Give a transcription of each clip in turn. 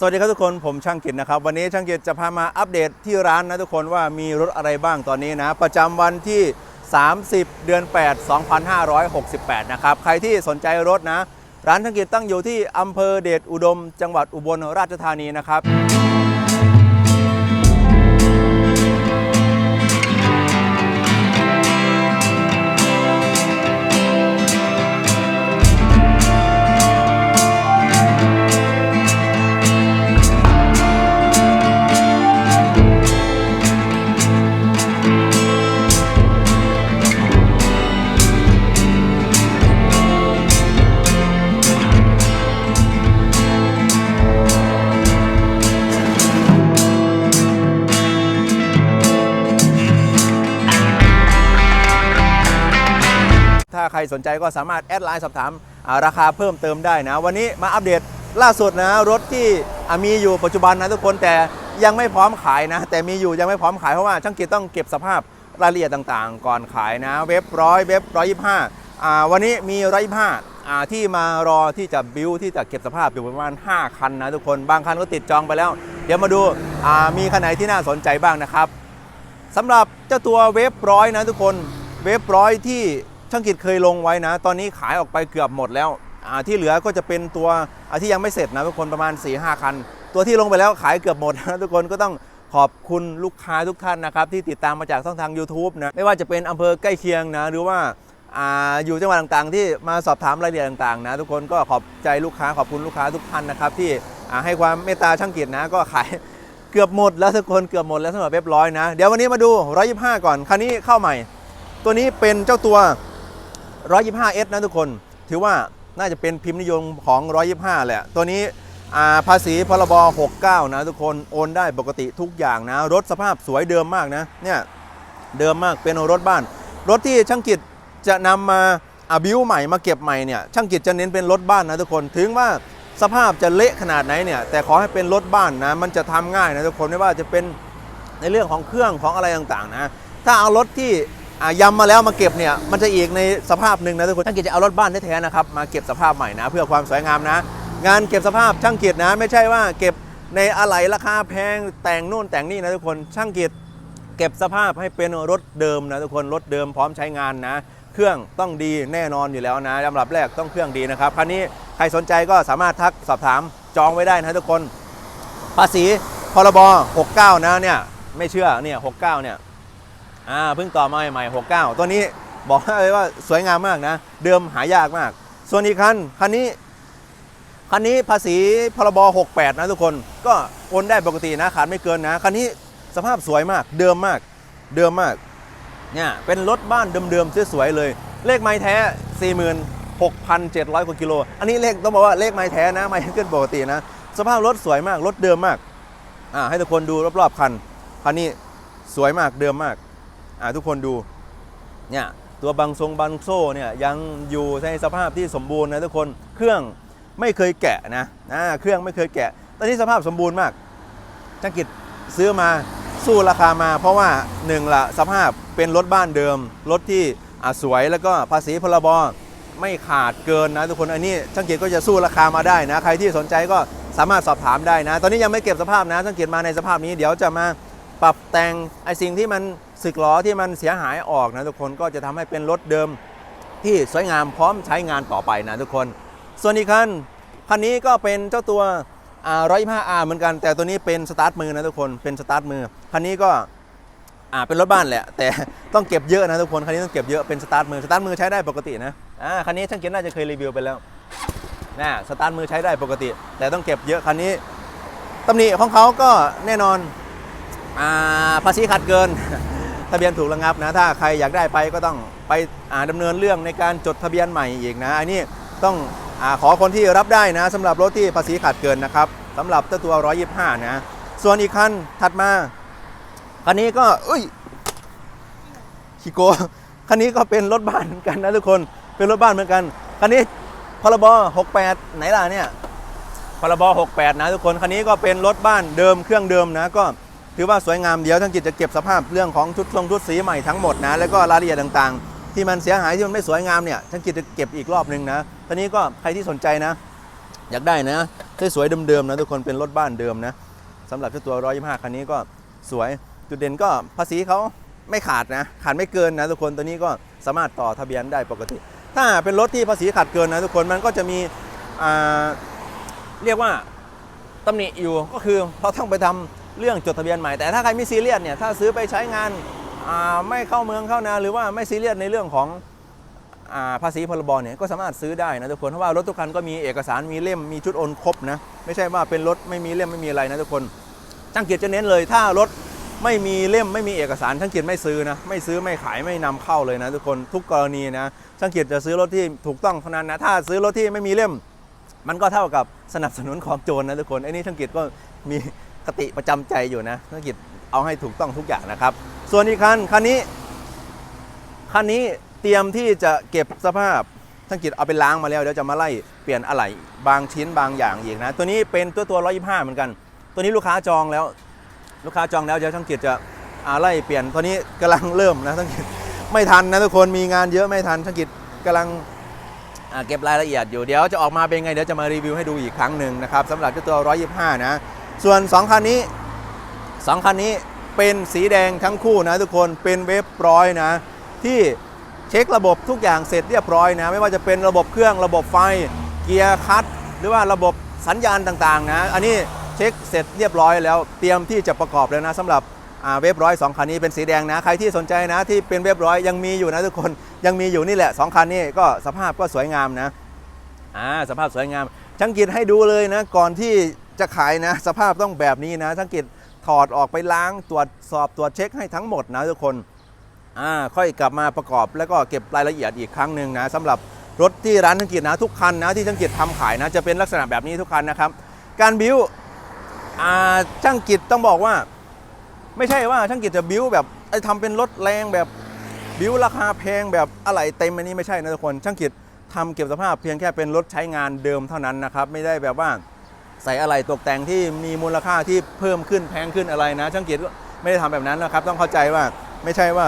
สวัสดีครับทุกคนผมช่างกิจนะครับ วันนี้ช่างกิจจะพามาอัปเดตที่ร้านนะทุกคนว่ามีรถอะไรบ้างตอนนี้นะ ประจำวันที่ 30 เดือน 8 2568 นะครับ ใครที่สนใจรถนะ ร้านช่างกิจตั้งอยู่ที่อำเภอเดชอุดม จังหวัดอุบลราชธานีนะครับ รสนใจก็สามารถแอดไลน์สอบถามราคาเพิ่มเติมได้นะ วันนี้มาอัปเดตล่าสุดนะรถที่มีอยู่ปัจจุบันนะทุกคนแต่ยังไม่พร้อมขายนะ แต่มีอยู่ยังไม่พร้อมขายเพราะว่าช่างกิจต้องเก็บสภาพรายละเอียดต่างๆ ก่อนขายนะ เว็บร้อยเว็บร้อยยี่ห้าวันนี้มีร้อยยี่ห้าที่มารอที่จะบิวที่จะเก็บสภาพอยู่ประมาณ 5 คันนะทุกคนบางคันก็ติดจองไปแล้ว เดี๋ยวมาดูามีคันไหนที่น่าสนใจบ้างนะครับสำหรับเจ้าตัวเวฟร้อยนะทุกคนเวฟร้อยที่ ช่างกิจเคยลงไว้นะ ตอนนี้ขายออกไปเกือบหมดแล้วที่เหลือก็จะเป็นตัวที่ยังไม่เสร็จนะทุกคนประมาณ4ีหคัน ตัวที่ลงไปแล้วขายเกือบหมดนะทุกคนก็ต้องขอบคุณลูกค้าทุกท่านนะครับ ที่ติดตามมาจากช่องทาง YouTube นะไม่ว่าจะเป็นอำเภอใกล้เคียงนะ หรือว่าอยู่จังหวัดต่างๆ ที่มาสอบถามรายละเอียดต่างๆนะทุกคนก็ขอบใจลูกค้าขอบคุณลูกค้าทุกท่านนะครับที่ให้ความเมตตาช่างกิจนะ ก็ขายเกือบหมดแล้วทุกคนเกือบหมดแล้วสำหรับเว็บร้อยนะ เดี๋ยววันนี้มาดู125ก่อนคันนี้เข้าใหม่ ตัวนี้เป็นเจ้าตัว 125S นะทุกคน ถือว่าน่าจะเป็นพิมพ์นิยมของ 125 แหละ ตัวนี้ภาษีพรบ 69 นะทุกคน โอนได้ปกติทุกอย่างนะ รถสภาพสวยเดิมมากนะ เนี่ย เดิมมาก เป็นรถบ้าน รถที่ช่างกิจจะนำมาอาบิวใหม่มาเก็บใหม่เนี่ย ช่างกิจจะเน้นเป็นรถบ้านนะทุกคน ถึงว่าสภาพจะเละขนาดไหนเนี่ย แต่ขอให้เป็นรถบ้านนะ มันจะทำง่ายนะทุกคน ไม่ว่าจะเป็นในเรื่องของเครื่องของอะไรต่างๆนะ ถ้าเอารถที่ ยำมาแล้วมาเก็บเนี่ยมันจะอีกในสภาพหนึ่งนะทุกคนช่างกิจจะเอารถบ้านแท้ๆนะครับมาเก็บสภาพใหม่นะ เพื่อความสวยงามนะ งานเก็บสภาพช่างกิจนะ ไม่ใช่ว่าเก็บในอะไหล่ราคาแพงแต่งนู่นแต่งนี่นะทุกคนช่างกิจเก็บสภาพให้เป็นรถเดิมนะทุกคนรถเดิมพร้อมใช้งานนะ เครื่องต้องดีแน่นอนอยู่แล้วนะลำดับแรกต้องเครื่องดีนะครับคันนี้ใครสนใจก็สามารถทักสอบถามจองไว้ได้นะทุกคน ภาษีพรบ69นะเนี่ยไม่เชื่อเนี่ย69เนี่ย อ่าเพิ่งต่อมาใหม่ๆ69 ตัวนี้บอกเลยว่าสวยงามมากนะ เดิมหายากมาก ส่วนอีกคันคันนี้คันนี้ภาษีพรบ 68 นะทุกคนก็โอนได้ปกตินะขาดไม่เกินนะคันนี้สภาพสวยมาก เดิมมาก เดิมมากเนี่ยเป็นรถบ้านเดิมๆสวยๆเลย เลขไม้แท้ 46,700 กว่ากิโล อันนี้เลขต้องบอกว่าเลขไม้แท้นะไม่ขึ้นปกตินะ สภาพรถสวยมากรถเดิมมากอ่าให้ทุกคนดูรอบๆคันคันนี้สวยมากเดิมมาก ทุกคนดูเนี่ยตัวบังทรงบังโซ่เนี่ยยังอยู่ในสภาพที่สมบูรณ์นะทุกคนเครื่องไม่เคยแกะนะอ่าเครื่องไม่เคยแกะ ตอนนี้สภาพสมบูรณ์มากจังกิจซื้อมาสู้ราคามา เพราะว่าหนึ่งละสภาพเป็นรถบ้านเดิมรถที่อะสวยแล้วก็ภาษีพรบไม่ขาดเกินนะทุกคนอันนี้ช่างเกียรติก็จะสู้ราคามาได้นะ ใครที่สนใจก็สามารถสอบถามได้นะ ตอนนี้ยังไม่เก็บสภาพนะช่างเกียรติมาในสภาพนี้เดี๋ยวจะมา ปรับแต่งไอสิ่งที่มันสึกหรอที่มันเสียหายออกนะทุกคนก็จะทำให้เป็นรถเดิมที่สวยงามพร้อมใช้งานต่อไปนะทุกคน ส่วนอีกคันคันนี้ก็เป็นเจ้าตัวร้อยห้าอาร์เหมือนกัน แต่ตัวนี้เป็นสตาร์ทมือนะทุกคนเป็นสตาร์ทมือคันนี้ก็อ่าเป็นรถบ้านแหละ แต่ต้องเก็บเยอะนะทุกคนคันนี้ต้องเก็บเยอะเป็นสตาร์ทมือสตาร์ทมือใช้ได้ปกตินะอ่าคันนี้ช่างเกียรติน่าจะเคยรีวิวไปแล้วนะสตาร์ทมือใช้ได้ปกติ แต่ต้องเก็บเยอะคันนี้ตำหนิของเขาก็แน่นอน ภาษีขาดเกิน ทะเบียนถูกระงับนะ ถ้าใครอยากได้ไปก็ต้องไปอ่าดำเนินเรื่องในการจดทะเบียนใหม่อีกนะ อันนี้ต้องอขอคนที่รับได้นะสำหรับรถที่ภาษีขาดเกินนะครับสำหรับเจ้าตัว 125 นะ ส่วนอีกคันถัดมา คันนี้ก็เอ้ยชิโกคันนี้ก็เป็นรถบ้านเหมือนกันนะทุกคนเป็นรถบ้านเหมือนกัน คันนี้พรบ 68 ไหนล่ะเนี่ยพรบ 68 นะทุกคน คันนี้ก็เป็นรถบ้านเดิมเครื่องเดิมนะก็ ถือว่าสวยงามเดี๋ยวทั้งกิจจะเก็บสภาพเรื่องของชุดทรงชุดสีใหม่ทั้งหมดนะแล้วก็รายละเอียดต่างๆ ที่มันเสียหายที่มันไม่สวยงามเนี่ยทั้งกิจจะเก็บอีกรอบนึงนะตอนนี้ก็ใครที่สนใจนะ อยากได้นะสวยๆเดิมๆนะทุกคนเป็นรถบ้านเดิมนะสำหรับเจ้าตัว125คันนี้ก็สวยจุดเด่นก็ภาษีเขาไม่ขาดนะขาดไม่เกินนะทุกคนตัวนี้ก็สามารถต่อทะเบียนได้ปกติ ถ้าเป็นรถที่ภาษีขาดเกินนะทุกคนมันก็จะมีเรียกว่าตำหนิอยู่ก็คือเราต้องไปทำ เรื่องจดทะเบียนใหม่แต่ถ้าใครไม่ซีเรียสเนี่ยถ้าซื้อไปใช้งานไม่เข้าเมืองเข้านาหรือว่าไม่ซีเรียสในเรื่องของภาษีพรบเนี่ยก็สามารถซื้อได้นะทุกคนเพราะว่ารถทุกคันก็มีเอกสารมีเล่มมีชุดโอนครบนะไม่ใช่ว่าเป็นรถไม่มีเล่มไม่มีอะไรนะทุกคนช่างเกียรติจะเน้นเลย ถ้ารถไม่มีเล่มไม่มีเอกสารช่างเกียรติไม่ซื้อนะไม่ซื้อไม่ขายไม่นำเข้าเลยนะทุกคนทุกกรณีนะช่างเกียรติจะซื้อรถที่ถูกต้องเท่านั้นนะถ้าซื้อรถที่ไม่มีเล่ม มันก็เท่ากับสนับสนุนของโจรนะทุกคนไอ้นี่ช่างเกียรติก็มี คติประจำใจอยู่นะช่างเกียรติเอาให้ถูกต้องทุกอย่างนะครับ ส่วนอีกคันคันนี้คันนี้เตรียมที่จะเก็บสภาพทั้งกิจเอาไปล้างมาแล้วเดี๋ยวจะมาไล่เปลี่ยนอะไหล่บางชิ้นบางอย่างอีกนะ ตัวนี้เป็นตัวตัว125เหมือนกัน ตัวนี้ลูกค้าจองแล้ว ลูกค้าจองแล้วเดี๋ยวทั้งกิจจะอาไล่เปลี่ยนตัวนี้กำลังเริ่มนะทั้งกิจไม่ทันนะทุกคนมีงานเยอะไม่ทันทั้งกิจกำลังเก็บรายละเอียดอยู่เดี๋ยวจะออกมาเป็นไงเดี๋ยวจะมารีวิวให้ดูอีกครั้งหนึ่งนะครับสำหรับเจ้าตัว 125 นะ ส่วน 2 คันนี้สองคันนี้เป็นสีแดงทั้งคู่นะทุกคนเป็นเว็บร้อยนะ ที่เช็คระบบทุกอย่างเสร็จเรียบร้อยนะ ไม่ว่าจะเป็นระบบเครื่องระบบไฟเกียร์คัตหรือว่าระบบสัญญาณต่างๆ นะ อันนี้เช็คเสร็จเรียบร้อยแล้วเตรียมที่จะประกอบแล้วนะสำหรับเว็บร้อยสองคันนี้เป็นสีแดงนะ ใครที่สนใจนะที่เป็นเว็บร้อยยังมีอยู่นะทุกคนยังมีอยู่นี่แหละสองคันนี้ก็สภาพก็สวยงามนะอ่าสภาพสวยงามช่างกิจให้ดูเลยนะก่อนที่ จะขายนะ สภาพต้องแบบนี้นะช่างกิจถอดออกไปล้างตรวจสอบตรวจเช็คให้ทั้งหมดนะทุกคนอ่าค่อยกลับมาประกอบแล้วก็เก็บรายละเอียดอีกครั้งหนึ่งนะสำหรับรถที่ร้านช่างกิจนะทุกคันนะที่ช่างกิจทำขายนะจะเป็นลักษณะแบบนี้ทุกคันนะครับ การบิวอ่าช่างกิจต้องบอกว่า ไม่ใช่ว่าช่างกิจจะบิวแบบไอ้ทำเป็นรถแรงแบบบิวราคาแพงแบบอะไรเต็มอันนี้ไม่ใช่นะทุกคน ช่างกิจทำเก็บสภาพเพียงแค่เป็นรถใช้งานเดิมเท่านั้นนะครับ ไม่ได้แบบว่า ใส่อะไรตกแต่งที่มีมูลค่าที่เพิ่มขึ้นแพงขึ้นอะไรนะช่างกิจก็ไม่ได้ทำแบบนั้นนะครับ ต้องเข้าใจว่าไม่ใช่ว่า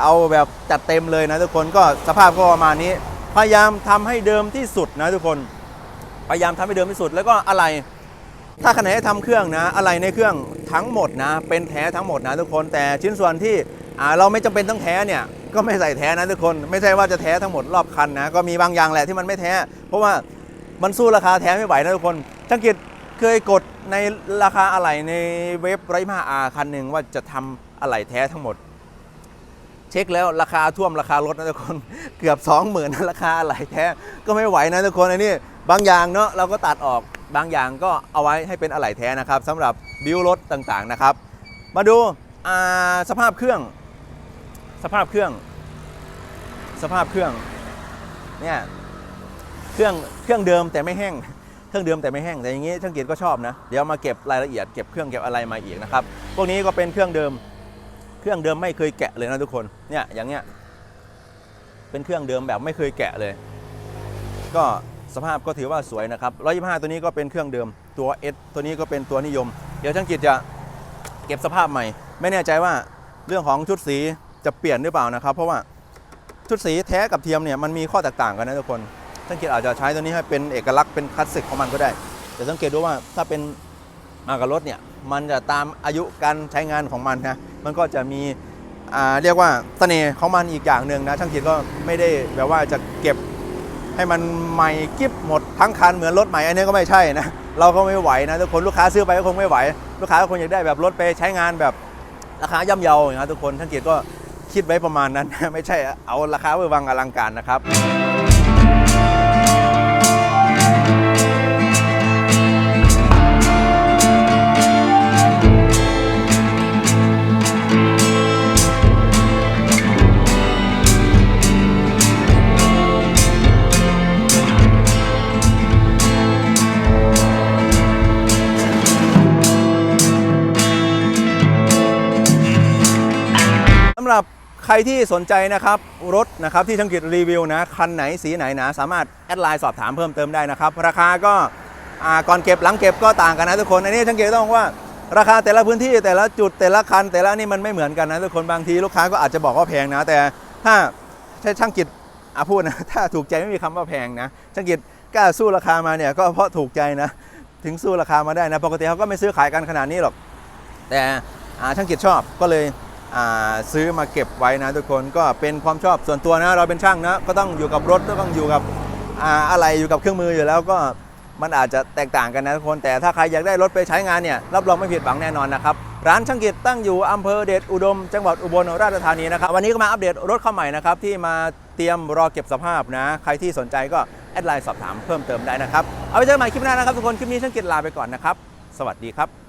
เอาแบบจัดเต็มเลยนะทุกคนก็สภาพก็ประมาณนี้ พยายามทำให้เดิมที่สุดนะทุกคน พยายามทำให้เดิมที่สุดแล้วก็อะไร ถ้าขณะที่ทำเครื่องนะ อะไรในเครื่องทั้งหมดนะ เป็นแท้ทั้งหมดนะทุกคนแต่ชิ้นส่วนที่เราไม่จำเป็นต้องแท้เนี่ยก็ไม่ใส่แท้นะทุกคน ไม่ใช่ว่าจะแท้ทั้งหมดรอบคันนะก็มีบางอย่างแหละที่มันไม่แท้ เพราะว่า มันสู้ราคาแท้ไม่ไหวนะทุกคนช่างกิจเคยกดในราคาอะไหล่ในเว็บไรมาอาคันหนึ่งว่าจะทำอะไหล่แท้ทั้งหมด เช็คแล้วราคาท่วมราคารถนะทุกคนเกือบ 20,000ราคาอะไหล่แท้ก็ไม่ไหวนะทุกคนอันนี้บางอย่างเนาะเราก็ตัดออกบางอย่างก็เอาไว้ให้เป็นอะไหล่แท้นะครับสำหรับบิวรถต่างๆนะครับ มาดูาสภาพเครื่อง สภาพเครื่อง สภาพเครื่องเนี่ย เครื่องเครื่องเดิมแต่ไม่แห้ง เครื่องเดิมแต่ไม่แห้งแต่อย่างนี้ช่างเกียรติก็ชอบนะ เดี๋ยวมาเก็บรายละเอียดเก็บเครื่องเก็บอะไรมาอีกนะครับ พวกนี้ก็เป็นเครื่องเดิม เครื่องเดิมไม่เคยแกะเลยนะทุกคน เนี่ยอย่างเงี้ย เป็นเครื่องเดิมแบบไม่เคยแกะเลย ก็สภาพก็ถือว่าสวยนะครับ125 ตัวนี้ก็เป็นเครื่องเดิม ตัว S ตัวนี้ก็เป็นตัวนิยม เดี๋ยวช่างกิจจะเก็บสภาพใหม่ ไม่แน่ใจว่าเรื่องของชุดสีจะเปลี่ยนหรือเปล่านะครับ เพราะว่าชุดสีแท้กับเทียมเนี่ยมันมีข้อแตกต่างกันนะทุกคน ช่างกิอาจจะใช้ตัวนี้ให้เป็นเอกลักษณ์เป็นคลาสสิกของมันก็ได้ แต่สังเกตดูว่าถ้าเป็นมากับรถเนี่ยมันจะตามอายุการใช้งานของมันนะมันก็จะมีเรียกว่าเสน่ห์ของมันอีกอย่างหนึ่งนะช่างกิจก็ไม่ได้แบบว่าจะเก็บให้มันใหม่กิฟหมดทั้งคันเหมือนรถใหม่อันนี้ก็ไม่ใช่นะเราก็ไม่ไหวนะทุกคนลูกค้าซื้อไปก็คงไม่ไหว ลูกค้าก็คงอยากได้แบบรถไปใช้งานแบบราคาย่ำเยาอย่างนี้ทุกคนท่านเกียรติก็คิดไว้ประมาณนั้น ไม่ใช่เอาราคาเวอร์วังอลังการนะครับ หรับใครที่สนใจนะครับรถนะครับที่ช่างกิจรีวิวนะคันไหนสีไหนนะสามารถแอดไลน์สอบถามเพิ่มเติมได้นะครับ ราคาก็าก่อนเก็บหลังเก็บก็ต่างกันนะทุกคนอันนี้ช่างกิจต้องว่าราคาแต่ละพื้นที่แต่ละจุดแต่ละคัน แต่ละนี่มันไม่เหมือนกันนะทุกคนบางทีลูกค้าก็อาจจะบอกว่าแพงนะ แต่ถ้าช่างกิจอะพูดนะถ้าถูกใจไม่มีคำว่าแพงนะช่างกิจกล้าสู้ราคามาเนี่ยก็เพราะถูกใจนะถึงสู้ราคามาได้นะปกติเขาก็ไม่ซื้อขายกันขนาดนี้หรอก แต่ช่างกิจชอบก็เลย ซื้อมาเก็บไว้นะทุกคนก็เป็นความชอบส่วนตัวนะเราเป็นช่างนะก็ต้องอยู่กับรถก็ต้องอยู่กับออะไรอยู่กับเครื่องมืออยู่แล้วก็มันอาจจะแตกต่างกันนะทุกคนแต่ถ้าใครอยากได้รถไปใช้งานเนี่ยรับรองไม่ผิดหวังแน่นอนนะครับร้านช่างกิจตั้งอยู่อำเภอเดชอุดม จังหวัดอุบลราชธานีนะครับวันนี้ก็มาอัปเดตรถเข้าใหม่นะครับที่มาเตรียมรอเก็บสภาพนะ ใครที่สนใจก็แอดไลน์สอบถามเพิ่มเติมได้นะครับเอาไว้เจอกันใหม่คลิปหน้านะครับทุกคนคลิปนี้ช่างกิจลาไปก่อนนะครับสวัสดีครับ